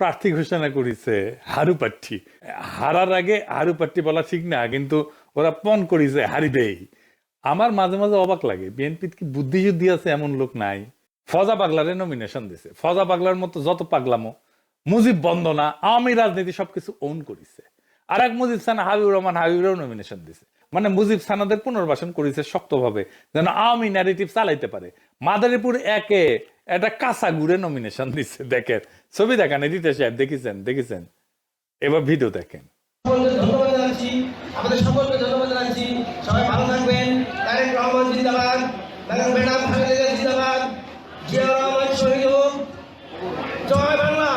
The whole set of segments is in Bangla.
প্রার্থী ঘোষণা করেছে, হারু প্রার্থী হারার আগে হারু প্রার্থী বলা ঠিক না, কিন্তু ওরা পণ করেছে, হারিবেই। আমার মাঝে মাঝে অবাক লাগে, বিএনপির কি বুদ্ধিযুদ্ধি আছে এমন লোক নাই? ফজা পাগলারে নমিনেশন দিছে। ফজা পাগলার মতো যত পাগলামো, মুজিব বন্দনা আওয়ামী রাজনীতি সবকিছু ওন করেছে। আর এক মুজিব সানা হাবিবুর রহমান হাবিবুরও নমিনেশন দিছে। মানে মুজিব সানাদের পুনর্বাসন করেছে শক্তভাবে, যেন আওয়ামী ন্যারেটিভ চালাইতে পারে। মাদারীপুর একে একটা কাঁচা গুড়ে নমিনেশন দিচ্ছে দেখেন। ছবি দেখান এডিটর সাহেব দেখেছেন দেখেছেন। এবার ভিডিও দেখেন। সকলকে ধন্যবাদ জানাচ্ছি আমাদের সকলকে ধন্যবাদ জানাচ্ছি। সবাই ভালো থাকবেন। তারেক রহমান জিন্দাবাদ ম্যাডাম ম্যাডাম খালেদা জিন্দাবাদ জিয়া রহমান শহীদ জয় বাংলা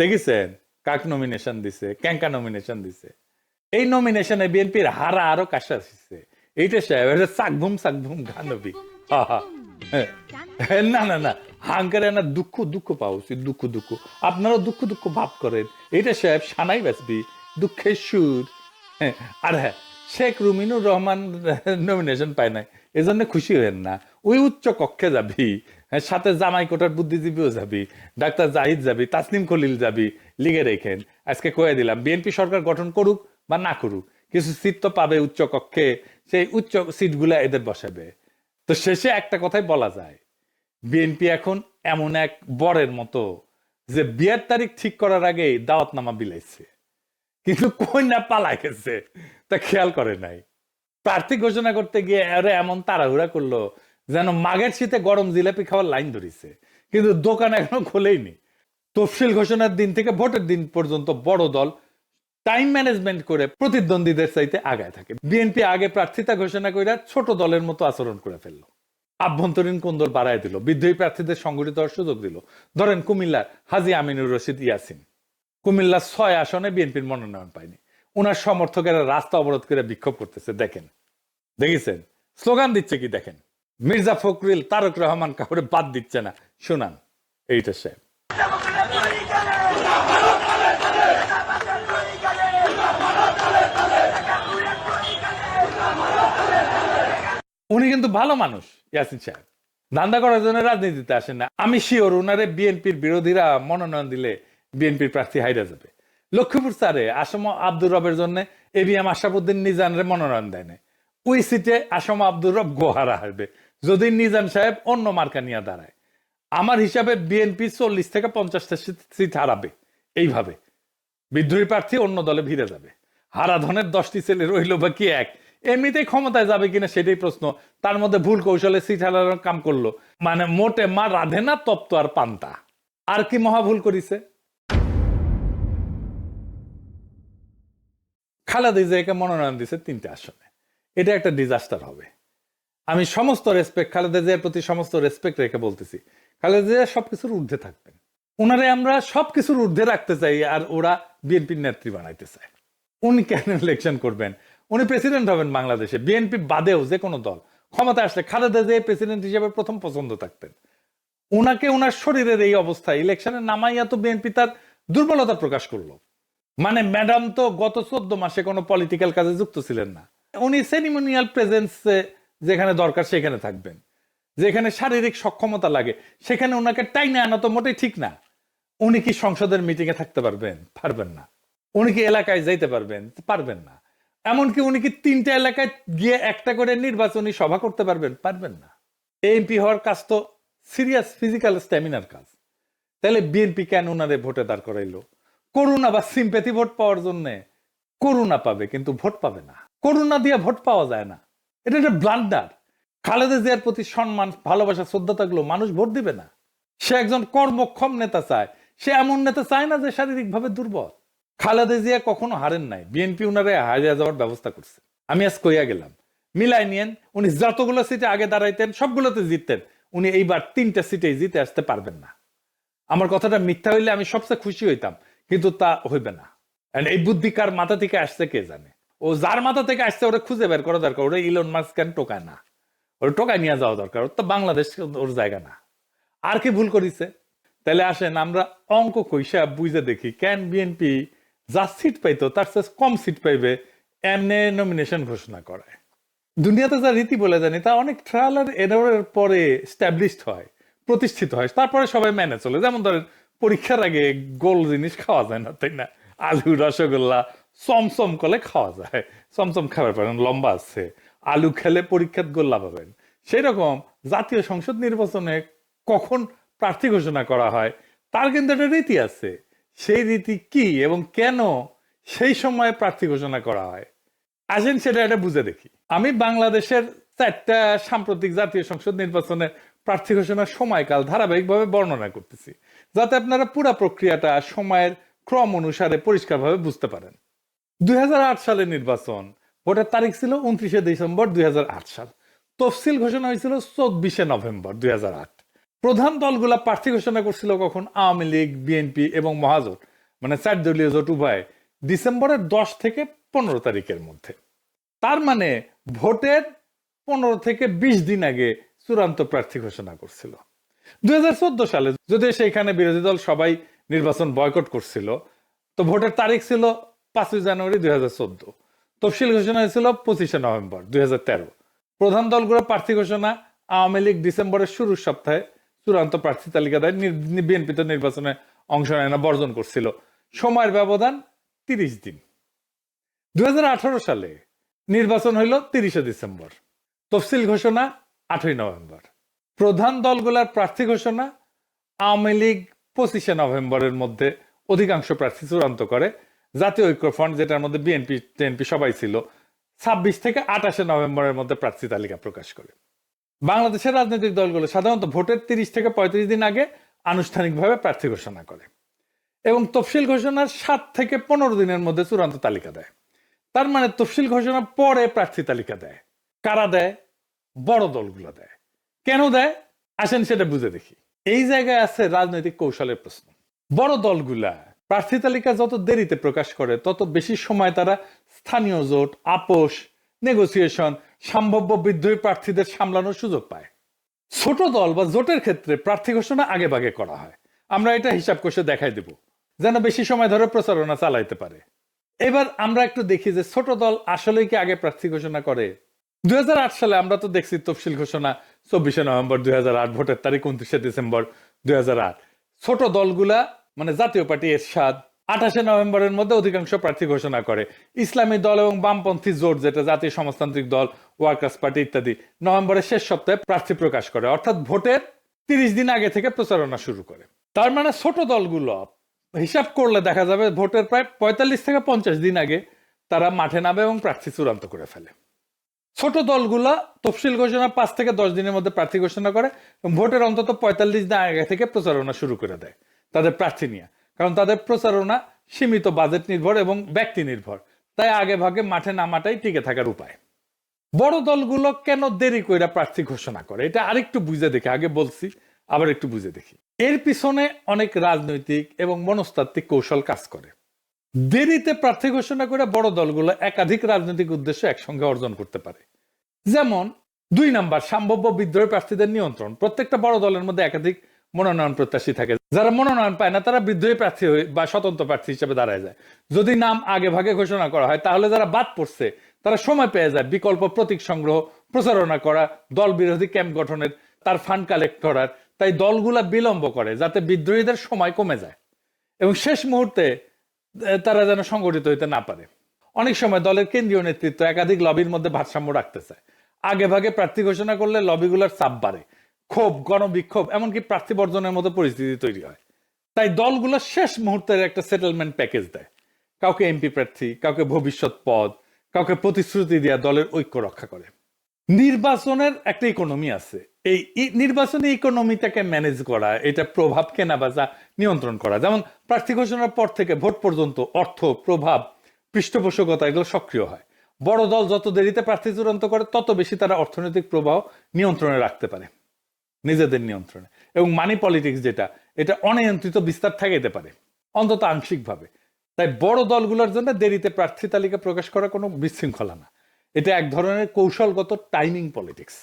দেখেছেন? কাক নমিনেশন দিছে ক্যাঙ্কা নমিনেশন দিছে। এই নমিনেশনে বিএনপির হারা আরও কাশা দিচ্ছে এইটা সাহেব এটা সাকভুম সাকভুম গানবি। হা হা না না না হাঙ্কারে না দুঃখ দুঃখ পাওয়া উচিত দুঃখ দুঃখ। আপনারাও দুঃখ দুঃখ ভাব করেন। এটা সাহেব সানাই বাসবি দুঃখের সুর। আর হ্যাঁ শেখ রুমিনুর রহমান নমিনেশন পায় নাই এজন্য খুশি হবেন না। ওই উচ্চ কক্ষে যাবি হ্যাঁ, সাথে জামাই কোটার বুদ্ধিজীবীও যাবি ডাক্তার জাহিদ যাবি তাসনিম খলিল যাবি লিগে রেখেন। আজকে কয়ে দিলাম বিএনপি সরকার গঠন করুক বা না করুক কিছু সিট তো পাবে উচ্চ কক্ষে সেই উচ্চ সিটগুলা এদের বসাবে। তো শেষে একটা কথাই বলা যায় বিএনপি এখন এমন এক বরের মতো যে বিয়ের তারিখ ঠিক করার আগেই দাওয়াতনামা বিলাইছে। কিন্তু কন্যা পালা গেছে, তা খেয়াল করে নাই। প্রার্থী ঘোষণা করতে গিয়ে আরে এমন তাড়াহুড়া করল যেন মাঘের শীতে গরম জিলাপি খাওয়ার লাইন ধরিছে। কিন্তু দোকান এখনও খোলেইনি। তফসিল ঘোষণার দিন থেকে ভোটের দিন পর্যন্ত বড় দল টাইম ম্যানেজমেন্ট করে প্রতিদ্বন্দ্বীদের চাইতে আগায় থাকে। বিএনপি আগে প্রার্থিতা ঘোষণা করে ছোট দলের মতো আচরণ করে ফেলল। আভ্যন্তরীণ কোন্দল বাড়ায় দিল, বিদ্রোহী প্রার্থীদের সংগঠিত হওয়ার সুযোগ দিল। ধরেন কুমিল্লার হাজি আমিনুর রশিদ ইয়াসিন। কুমিল্লার ছয় আসনে বিএনপির মনোনয়ন পায়নি। ওনার সমর্থকেরা রাস্তা অবরোধ করে বিক্ষোভ করতেছে, দেখেন। দেখেছেন? স্লোগান দিচ্ছে কি, দেখেন? মির্জা ফখরুল, তারক রহমান কাউরে বাদ দিচ্ছে না। শুনান, এইটা সাহেব উনি কিন্তু ভালো মানুষ, ইয়াসিন সাহেব। ধান্দা করার জন্য রাজনীতিতে আসেন না। আমি শিওর উনারে বিএনপির বিরোধীরা মনোনয়ন দিলে বিএনপির প্রার্থী হাইরা যাবে। লক্ষ্মীপুর স্যারে, আসম আব্দুর রবের জন্য এবিএম আশাফুদ্দিন নিজানের মনোনয়ন দেয় না। ওই সিটে আসম আব্দুর রব গোহারা হারবে, যদি নিজান সাহেব অন্য মার্কা নিয়ে দাঁড়ায়। আমার হিসাবে বিএনপি চল্লিশ থেকে পঞ্চাশটা সিট হারাবে, এইভাবে। বিদ্রোহী প্রার্থী অন্য দলে ভিড়ে যাবে। হারাধনের দশটি ছেলে রইল বা কি এক। এমনিতেই ক্ষমতায় যাবে কিনা সেটাই প্রশ্ন। তার মধ্যে ভুল কৌশলে হারানোর কাম করল। মানে মোটে মা রাধে না, তপ্ত আর পান্তা। আর কি মহা ভুল করিছে? খালেদা জিয়াকে মনোনয়ন দিছে তিনটে আসনে। এটা একটা ডিজাস্টার হবে। আমি সমস্ত রেসপেক্ট খালেদা জিয়ার প্রতি সমস্ত রেসপেক্ট রেখে বলতেছি। খালেদা জিয়া সবকিছুর ঊর্ধ্বে থাকবেন। ওনারে আমরা সবকিছুর ঊর্ধ্বে রাখতে চাই আর ওরা বিএনপির নেত্রী বানাইতে চায়। উনি কেন ইলেকশন করবেন? উনি প্রেসিডেন্ট হবেন বাংলাদেশে বিএনপি বাদেও যে কোনো দল। ক্ষমতা আসলে খালেদা জিয়া প্রেসিডেন্ট হিসেবে প্রথম পছন্দ থাকতেন। ওনাকে ওনার শরীরের এই অবস্থায় ইলেকশনে নামাইয়া তো বিএনপি তার দুর্বলতা প্রকাশ করল। মানে ম্যাডাম তো গত চোদ্দ মাসে কোনো পলিটিক্যাল কাজে যুক্ত ছিলেন না। উনি সেরিমোনিয়াল প্রেজেন্স যেখানে দরকার সেখানে থাকবেন। যেখানে শারীরিক সক্ষমতা লাগে, সেখানে ওনাকে টাইনে আনা তো মোটেই ঠিক না। উনি কি সংসদের মিটিংয়ে থাকতে পারবেন? পারবেন না। উনি কি এলাকায় যাইতে পারবেন? পারবেন না। এমনকি উনি কি তিনটা এলাকায় গিয়ে একটা করে নির্বাচনী সভা করতে পারবেন? পারবেন না। এমপি হওয়ার কাজ তো সিরিয়াস ফিজিক্যাল স্ট্যামিনার কাজ। তাহলে বিএনপি কেন ওনারে ভোটে দাঁড় করাইলো? করুণা বা সিম্পেথি ভোট পাওয়ার জন্য করুণা পাবে, কিন্তু ভোট পাবে না। করুণা দিয়ে ভোট পাওয়া যায় না। এটা একটা ব্লান্ডার খালেদা জিয়ার প্রতি সম্মান, ভালোবাসা, শ্রদ্ধা থাকলেও মানুষ ভোট দিবে না। সে একজন কর্মক্ষম নেতা চায়। সে এমন নেতা চায় না যে শারীরিকভাবে দুর্বল। খালেদা জিয়া কখনো হারেন নাই। বিএনপি উনারে হারিয়ে যাওয়ার ব্যবস্থা করছে। আমি আজ কইয়া গেলাম, মিলাই নিয়েন, উনি যতগুলো সিটে আগে দাঁড়াইতেন, সবগুলোতে জিততেন, উনি এইবার তিনটা সিটেই জিতে আসতে পারবেন না। আমার কথাটা মিথ্যা হইলে আমি সবচেয়ে খুশি হইতাম, কিন্তু তা হইবে না। এই বুদ্ধি কার মাথা থেকে আসছে কে জানে? ও যার মাথা থেকে আসছে, ওরা খুঁজে বের করা দরকার, ওরা ইলন মাস্ক কেন টোকায় না? ওর টোকায় নিয়ে যাওয়া দরকার, ওর তো বাংলাদেশ ওর জায়গা না। আর কি ভুল করিছে? তাহলে আসেন, আমরা অঙ্ক কইসা বুঝে দেখি, কেন বিএনপি যা সিট পাইতো, তার চেয়ে কম সিট পাইবে, এমনি নমিনেশন ঘোষণা করায় দুনিয়াতে যা রীতি বলে জানি, তা অনেক ট্রায়াল আর এররের পরে স্ট্যাবলিশড হয়, প্রতিষ্ঠিত হয়। তারপরে সবাই মেনে চলে। যেমন ধরেন, পরীক্ষার আগে গোল জিনিস খাওয়া যায় না, তাই না? আলু, রসগোল্লা, চমচম করলে খাওয়া যায়। চমচম খাবার পারেন লম্বা আছে। আলু খেলে পরীক্ষাত গোল্লা পাবেন। সেই রকম জাতীয় সংসদ নির্বাচনে কখন প্রার্থী ঘোষণা করা হয়, তার কিন্তু একটা রীতি আছে। সেই রীতি কি এবং কেন সেই সময়ে প্রার্থী ঘোষণা করা হয়? আসেন সেটা এটা বুঝে দেখি। আমি বাংলাদেশের চারটা সাম্প্রতিক জাতীয় সংসদ নির্বাচনে প্রার্থী ঘোষণার সময়কাল ধারাবাহিকভাবে বর্ণনা করতেছি, যাতে আপনারা পুরা প্রক্রিয়াটা সময়ের ক্রম অনুসারে পরিষ্কারভাবে বুঝতে পারেন। দুই সালের নির্বাচন, ভোটের তারিখ ছিল উনত্রিশে ডিসেম্বর দুই হাজার আট সাল। তফসিল ঘোষণা হয়েছিল চব্বিশে নভেম্বর দুই হাজার আট। প্রধান দলগুলা প্রার্থী ঘোষণা করছিল কখন? আওয়ামী লীগ, বিএনপি এবং মহাজোট। মানে চার দলীয় জোট উভয় ডিসেম্বরের দশ থেকে পনেরো তারিখের মধ্যে। তার মানে ভোটের পনেরো থেকে বিশ দিন আগে চূড়ান্ত প্রার্থী ঘোষণা করছিল। দুই সালে যদি সেইখানে বিরোধী দল সবাই নির্বাচন বয়কট করছিল, তো ভোটের তারিখ ছিল পাঁচই জানুয়ারি দুই হাজার চোদ্দ। তফসিল ঘোষণা হয়েছিল পঁচিশে নভেম্বর দুই হাজার তেরো। প্রধান দলগুলো প্রার্থী ঘোষণা আওয়ামী লীগ ডিসেম্বরের শুরুর সপ্তাহে চূড়ান্ত প্রার্থী তালিকা দেয়। বিএনপি তো নির্বাচনে অংশ নেয় না, বর্জন করছিল। সময়ের ব্যবধান তিরিশ দিন। দু হাজার আঠারো সালে নির্বাচন হইল তিরিশে ডিসেম্বর। তফসিল ঘোষণা আটই নভেম্বর। প্রধান দলগুলার প্রার্থী ঘোষণা আওয়ামী লীগ পঁচিশে নভেম্বরের মধ্যে অধিকাংশ প্রার্থী চূড়ান্ত করে। জাতীয় ঐক্য ফ্রন্ট, যেটার মধ্যে বিএনপি, টিএনপি সবাই ছিল, ছাব্বিশ থেকে আঠাশে নভেম্বরের মধ্যে প্রার্থী তালিকা প্রকাশ করে। বাংলাদেশের রাজনৈতিক দলগুলো সাধারণত ভোটের তিরিশ থেকে পঁয়ত্রিশ দিন আগে আনুষ্ঠানিকভাবে প্রার্থী ঘোষণা করে এবং তফসিল ঘোষণার সাত থেকে পনেরো দিনের মধ্যে চূড়ান্ত তালিকা দেয়। তার মানে তফসিল ঘোষণার পরে প্রার্থী তালিকা দেয়। কারা দেয়? বড় দলগুলো দেয়। কেন দেয়? আসেন সেটা বুঝে দেখি। এই জায়গায় আছে রাজনৈতিক কৌশলের প্রশ্ন। বড় দলগুলা প্রার্থী তালিকা যত দেরিতে প্রকাশ করে, তত বেশি সময় তারা স্থানীয় জোট, আপোষ, নেগোসিয়েশন সম্ভাব্য বিদ্রোহী প্রার্থীদের সামলানোর সুযোগ পায়। ছোট দল বা জোটের ক্ষেত্রে প্রার্থী ঘোষণা আগে ভাগে করা হয়। আমরা এটা হিসাব কষে দেখাই দেব, যেন বেশি সময় ধরে প্রচারণা চালাইতে পারে। এবার আমরা একটু দেখি যে ছোট দল আসলেই কি আগে প্রার্থী ঘোষণা করে। দুই হাজার আট সালে আমরা তো দেখছি তফসিল ঘোষণা চব্বিশে নভেম্বর দুই হাজার আট, ভোটের তারিখ উনত্রিশে ডিসেম্বর দুই হাজার আট। ছোট দলগুলা মানে জাতীয় পার্টি এরশাদ আঠাশে নভেম্বরের মধ্যে অধিকাংশ প্রার্থী ঘোষণা করে। ইসলামী দল এবং বামপন্থী জোট, যেটা জাতীয় সমাজতান্ত্রিক দল, ওয়ার্কার্স পার্টি ইত্যাদি, নভেম্বরের শেষ সপ্তাহে প্রার্থী প্রকাশ করে। অর্থাৎ ভোটের তিরিশ দিন আগে থেকে প্রচারণা শুরু করে। তার মানে ছোট দলগুলো, হিসাব করলে দেখা যাবে ভোটের প্রায় পঁয়তাল্লিশ থেকে পঞ্চাশ দিন আগে তারা মাঠে নামে এবং প্রার্থী চূড়ান্ত করে ফেলে। ছোট দলগুলা তফসিল ঘোষণা পাঁচ থেকে দশ দিনের মধ্যে প্রার্থী ঘোষণা করে ভোটের অন্তত পঁয়তাল্লিশ দিন আগে থেকে প্রচারণা শুরু করে দেয়। তাদের প্রার্থী নিয়ে। কারণ তাদের প্রচারণা সীমিত বাজেট নির্ভর এবং ব্যক্তি নির্ভর। তাই আগে ভাগে মাঠে নামাটাই টিকে থাকার উপায়। বড় দলগুলো কেন দেরি কইরা প্রার্থী ঘোষণা করে? এটা আরেকটু বুঝে দেখি, আগে বলছি, আবার একটু বুঝে দেখি। এর পিছনে অনেক রাজনৈতিক এবং মনস্তাত্ত্বিক কৌশল কাজ করে। দেরিতে প্রার্থী ঘোষণা করে বড় দলগুলো একাধিক রাজনৈতিক উদ্দেশ্য একসঙ্গে অর্জন করতে পারে। যেমন, দুই নাম্বার, সম্ভাব্য বিদ্রোহী প্রার্থীদের নিয়ন্ত্রণ। প্রত্যেকটা বড় দলের মধ্যে একাধিক মনোনয়ন প্রত্যাশী থাকে। যারা মনোনয়ন পায় না, তারা বিদ্রোহী প্রার্থী হয়ে বা স্বতন্ত্র প্রার্থী হিসেবে দাঁড়ায় যায়। যদি নাম আগে ভাগে ঘোষণা করা হয়, তাহলে যারা বাদ পড়ছে, তারা সময় পেয়ে যায় বিকল্প প্রতীক সংগ্রহ, প্রচারণা করা, দল বিরোধী ক্যাম্প গঠনের, তার ফান্ড কালেক্ট করার। তাই দলগুলা বিলম্ব করে যাতে বিদ্রোহীদের সময় কমে যায়। এবং শেষ মুহূর্তে তারা যেন সংগঠিত হইতে না পারে। অনেক সময় দলের কেন্দ্রীয় নেতৃত্ব একাধিক লবির মধ্যে ভারসাম্য রাখতে চায়। আগে ভাগে প্রার্থী ঘোষণা করলে লবিগুলোর চাপ বাড়ে। ক্ষোভ গণবিক্ষোভ, এমনকি প্রার্থী বর্জনের মতো পরিস্থিতি তৈরি হয়। তাই দলগুলো শেষ মুহূর্তের একটা সেটেলমেন্ট প্যাকেজ দেয়। কাউকে এমপি প্রার্থী, কাউকে ভবিষ্যৎ পদ, কাউকে প্রতিশ্রুতি দেওয়া দলের ঐক্য রক্ষা করে। নির্বাচনের একটা ইকোনমি আছে। এই নির্বাচনী ইকোনমিটাকে ম্যানেজ করা, এটা প্রভাব কেনা বেচা নিয়ন্ত্রণ করা। যেমন প্রার্থী ঘোষণার পর থেকে ভোট পর্যন্ত অর্থ, প্রভাব, পৃষ্ঠপোষকতা এগুলো সক্রিয় হয়। বড় দল যত দেরিতে প্রার্থী চূড়ান্ত করে, তত বেশি তারা অর্থনৈতিক প্রবাহ নিয়ন্ত্রণে রাখতে পারে। নিজেদের নিয়ন্ত্রণে। এবং মানি পলিটিক্স যেটা, এটা অনিয়ন্ত্রিত বিস্তার ঠেকাইতে পারে, অন্তত আংশিকভাবে। তাই বড় দলগুলোর জন্য দেরিতে প্রার্থী তালিকা প্রকাশ করা কোনো বিশৃঙ্খলা না। এটা এক ধরনের কৌশলগত টাইমিং পলিটিক্স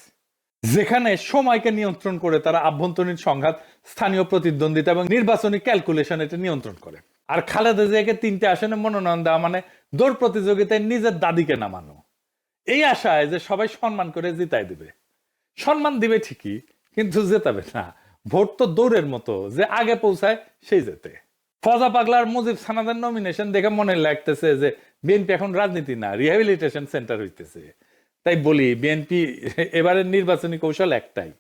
যেখানে সময়কে নিয়ন্ত্রণ করে তারা আভ্যন্তরীণ সংঘাত, স্থানীয় প্রতিদ্বন্দ্বিতা এবং নির্বাচনী ক্যালকুলেশন এটা নিয়ন্ত্রণ করে। আর খালেদা জিয়াকে তিনটে আসনে মনোনয়ন দেওয়া মানে দৌড় প্রতিযোগিতায় নিজের দাদিকে নামানো। এই আশায় যে সবাই সম্মান করে জিতাই দিবে। সম্মান দিবে ঠিকই কিন্তু জেতাবে না। ভোট তো দৌড়ের মতো যে আগে পৌঁছায় সেই যেতে ফজা পাগলার মুজিব সানাদের নমিনেশন দেখে মনে লাগতেছে যে বিএনপি এখন রাজনীতি না রিহ্যাবিলিটেশন সেন্টার হইতেছে। তাই বলি বিএনপি এবারের নির্বাচনী কৌশল একটাই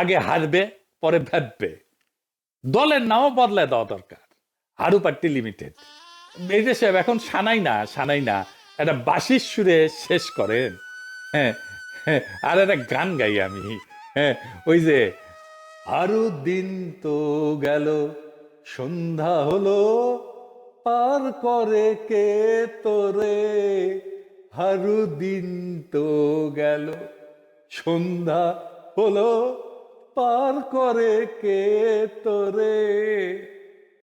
আগে হারবে পরে ভাববে। দলের নামও বদলায় দেওয়া দরকার হারু পার্টি লিমিটেড যে সাহেব এখন সানাই না সানাই না একটা বাঁশির সুরে শেষ করেন। হ্যাঁ হ্যাঁ, আর একটা গান গাই আমি। হ্যাঁ ওই যে। আরও দিন তো গেল, সন্ধ্যা হলো, পার করে কে তোরে? হারু দিন তো গেল, সন্ধ্যা হলো, পার করে কে তোরে?